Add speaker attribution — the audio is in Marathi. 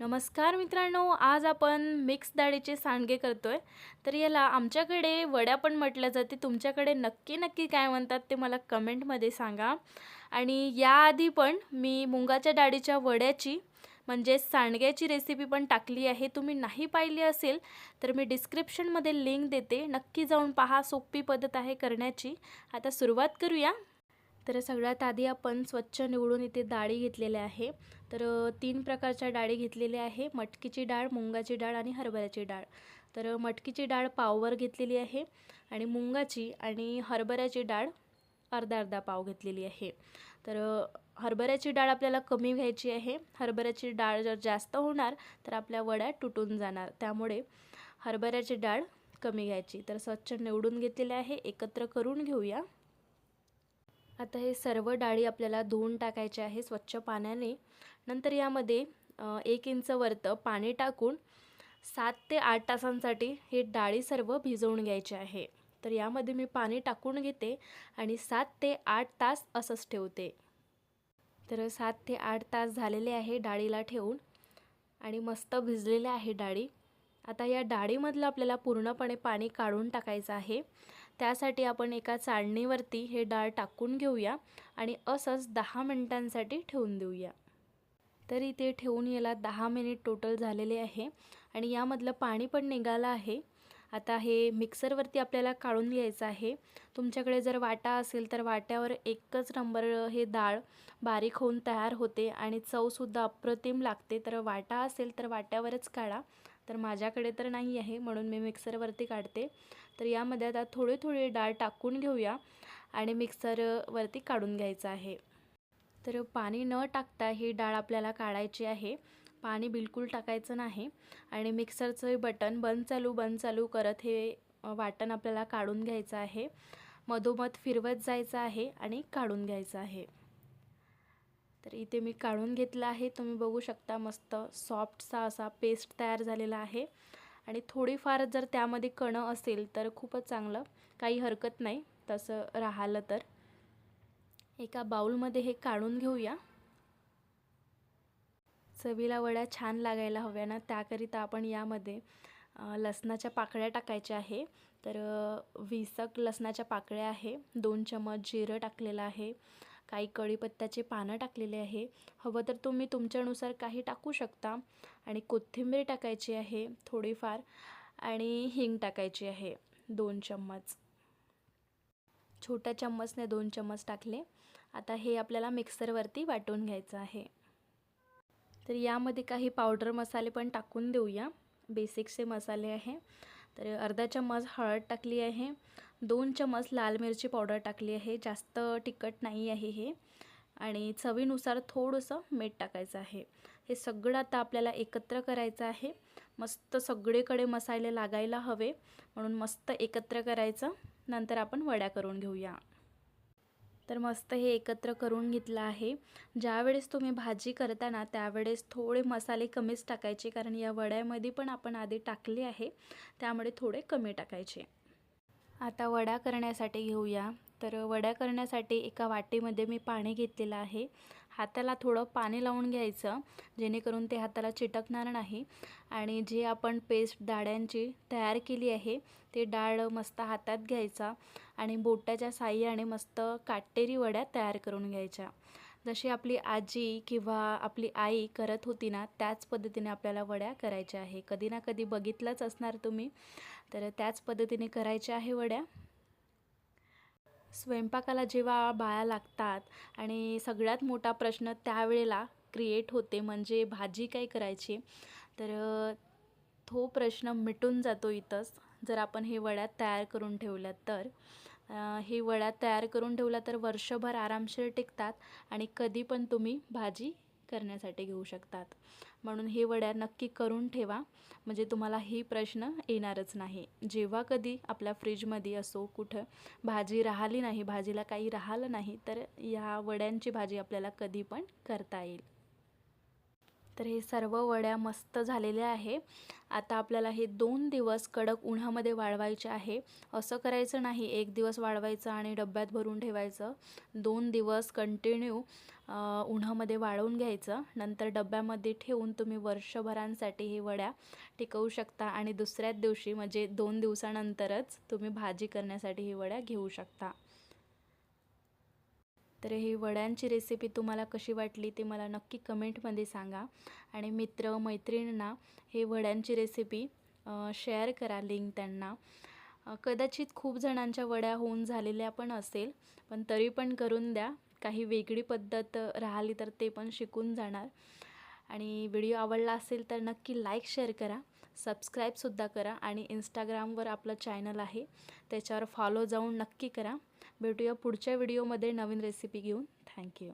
Speaker 1: नमस्कार मित्रांनो आज आपण मिक्स डाळीचे सांडगे करतोय. तर याला आमच्याकडे वड्या पण म्हटल्या जाते. तुमच्याकडे नक्की नक्की काय म्हणतात ते मला कमेंटमध्ये सांगा. आणि याआधी पण मी मुंगाच्या डाळीच्या वड्याची म्हणजे सांडग्याची रेसिपी पण टाकली आहे. तुम्ही नाही पाहिली असेल तर मी डिस्क्रिप्शनमध्ये लिंक देते. नक्की जाऊन पहा सोपी पद्धत आहे करण्याची. आता सुरुवात करूया. तर सगळ्यात आधी आपण स्वच्छ निवडून इथे डाळी घेतलेल्या आहे. तर तीन प्रकारच्या डाळी घेतलेल्या आहे. मटकीची डाळ मुंगाची डाळ आणि हरभऱ्याची डाळ. तर मटकीची डाळ पाववर घेतलेली आहे आणि मुंगाची आणि हरभऱ्याची डाळ अर्धा अर्धा पाव घेतलेली आहे. तर हरभऱ्याची डाळ आपल्याला कमी घ्यायची आहे. हरभऱ्याची डाळ जर जास्त होणार तर आपल्या वड्या तुटून जाणार. त्यामुळे हरभऱ्याची डाळ कमी घ्यायची. तर स्वच्छ निवडून घेतलेली आहे. एकत्र करून घेऊया. आता हे सर्व डाळी आपल्याला धुवून टाकायचे आहे स्वच्छ पाण्याने. नंतर यामध्ये एक इंच वरतं पाणी टाकून सात ते आठ तासांसाठी हे डाळी सर्व भिजवून घ्यायचे आहे. तर यामध्ये मी पाणी टाकून घेते आणि सात ते आठ तास असंच ठेवते. तर सात ते आठ तास झालेले आहे डाळीला ठेवून आणि मस्त भिजलेल्या आहे डाळी. आता या डाळीमधलं आपल्याला पूर्णपणे पाणी काढून टाकायचं आहे. त्यासाठी आपण एका चाळणीवरती हे डाळ टाकून घेऊया आणि असंच दहा मिनिटांसाठी ठेवून देऊया. तर इथे ठेवून याला दहा मिनिट टोटल झालेले आहे आणि यामधलं पाणी पण निघालं आहे. आता हे मिक्सरवरती आपल्याला काढून घ्यायचं आहे. तुमच्याकडे जर वाटा असेल तर वाट्यावर एकच नंबर हे डाळ बारीक होऊन तयार होते आणि चवसुद्धा अप्रतिम लागते. तर वाटा असेल तर वाट्यावरच काढा. तर माझ्याकडे तर नाही आहे म्हणून मी मिक्सरवरती काढते. तर यामध्ये आता थोडी थोडी डाळ टाकून घेऊया आणि मिक्सरवरती काढून घ्यायचं आहे. तर पाणी न टाकता ही डाळ आपल्याला काढायची आहे. पाणी बिलकुल टाकायचं नाही आणि मिक्सरचं बटन बंद चालू बंद चालू करत हे वाटण आपल्याला काढून घ्यायचं आहे. मधोमध फिरवत जायचं आहे आणि काढून घ्यायचं आहे. तर इथे मी काढून घेतलं आहे. तुम्ही बघू शकता मस्त सॉफ्टसा असा पेस्ट तयार झालेला आहे. आणि थोडीफार जर त्यामध्ये कणं असेल तर खूपच चांगलं. काही हरकत नाही. तसं राहिलं तर. एका बाऊलमध्ये हे काढून घेऊया. चवीला वड्या छान लागायला हव्या ना त्याकरिता आपण यामध्ये लसणाच्या पाकळ्या टाकायच्या आहे. तर विसक लसणाच्या पाकळ्या आहे. दोन चमच जिरं टाकलेलं आहे. काही कढीपत्त्याचे पानं टाकलेले आहे. हवं तर तुम्ही तुमच्यानुसार काही टाकू शकता. आणि कोथिंबीर टाकायची आहे थोडीफार आणि हिंग टाकायची आहे दोन चम्मच. छोट्या चम्मचने दोन चम्मच टाकले. आता हे आपल्याला मिक्सरवरती वाटून घ्यायचं आहे. तर यामध्ये काही पावडर मसाले पण टाकून देऊया. बेसिकचे मसाले आहे. तर अर्धा चम्मच हळद टाकली आहे. दोन चम्मच लाल मिरची पावडर टाकली आहे. जास्त तिखट नाही आहे हे. आणि चवीनुसार थोडंसं मीठ टाकायचं आहे. हे सगळं आता आपल्याला एकत्र करायचं आहे. मस्त सगळीकडे मसाले लागायला हवे. म्हणून मस्त एकत्र करायचं. नंतर आपण वड्या करून घेऊया. तर मस्त हे एकत्र करून घेतलं आहे. ज्यावेळेस तुम्ही भाजी करताना त्यावेळेस थोडे मसाले कमीच टाकायचे कारण या वड्यामध्ये पण आपण आधी टाकले आहे त्यामुळे थोडे कमी टाकायचे. आता वडा करण्यासाठी घेऊया. तर वड्या करण्यासाठी एका वाटीमध्ये मी पाणी घेतलेलं आहे. हाताला थोडं पाणी लावून घ्यायचं जेणेकरून ते हाताला चिटकणार नाही. आणि जे आपण पेस्ट डाळ्यांची तयार केली आहे ते डाळ मस्त हातात घ्यायचा आणि बोटाच्या साह्याने मस्त काटेरी वड्या तयार करून घ्यायच्या. जशी आपली आजी किंवा आपली आई करत होती ना त्याच पद्धतीने आपल्याला वड्या करायच्या आहे. कधी ना कधी बघितलंच असणार तुम्ही. तर त्याच पद्धतीने करायच्या आहे वड्या. स्वयंपाकाला जेव्हा बाया लागतात आणि सगळ्यात मोठा प्रश्न त्यावेळेला क्रिएट होते म्हणजे भाजी काय करायची? तर तो प्रश्न मिटून जातो इथंच. जर आपण हे वड्या तयार करून ठेवल्या तर हे वड्या तयार करून ठेवल्या तर वर्षभर आरामशीर टिकतात आणि कधी पण तुम्ही भाजी करण्यासाठी घेऊ शकतात. म्हणून हे वड्या नक्की करून ठेवा. म्हणजे तुम्हाला ही प्रश्न येणारच नाही. जेव्हा कधी आपल्या फ्रीजमध्ये असो कुठं भाजी राहिली नाही भाजीला काही राहिलं नाही तर या वड्यांची भाजी आपल्याला कधी पण करता येईल. तर हे सर्व वड्या मस्त झालेल्या आहे. आता आपल्याला हे दोन दिवस कडक उन्हामध्ये वाळवायचे आहे. असं करायचं नाही एक दिवस वाळवायचं आणि डब्यात भरून ठेवायचं. दोन दिवस कंटिन्यू उन्हामध्ये वाळवून घ्यायचं. नंतर डब्यामध्ये ठेवून तुम्ही वर्षभरांसाठी ही वड्या टिकवू शकता आणि दुसऱ्याच दिवशी म्हणजे दोन दिवसानंतरच तुम्ही भाजी करण्यासाठी ही वड्या घेऊ शकता. तर ही वड्यांची रेसिपी तुम्हाला कशी वाटली ते मला नक्की कमेंटमध्ये सांगा. आणि मित्र मैत्रिणींना हे वड्यांची रेसिपी शेअर करा लिंक त्यांना. कदाचित खूप जणांच्या वड्या होऊन झालेल्या पण असेल पण तरी पण करून द्या. काही वेगळी पद्धत राहिली तर ते पण शिकून जाणार. आणि व्हिडिओ आवडला असेल तर नक्की लाईक शेअर करा. सबस्क्राईबसुद्धा करा आणि इंस्टाग्रामवर आपलं चॅनल आहे. त्याच्यावर फॉलो जाऊन नक्की करा. भेटूया पुढच्या व्हिडिओमध्ये नवीन रेसिपी घेऊन. थँक्यू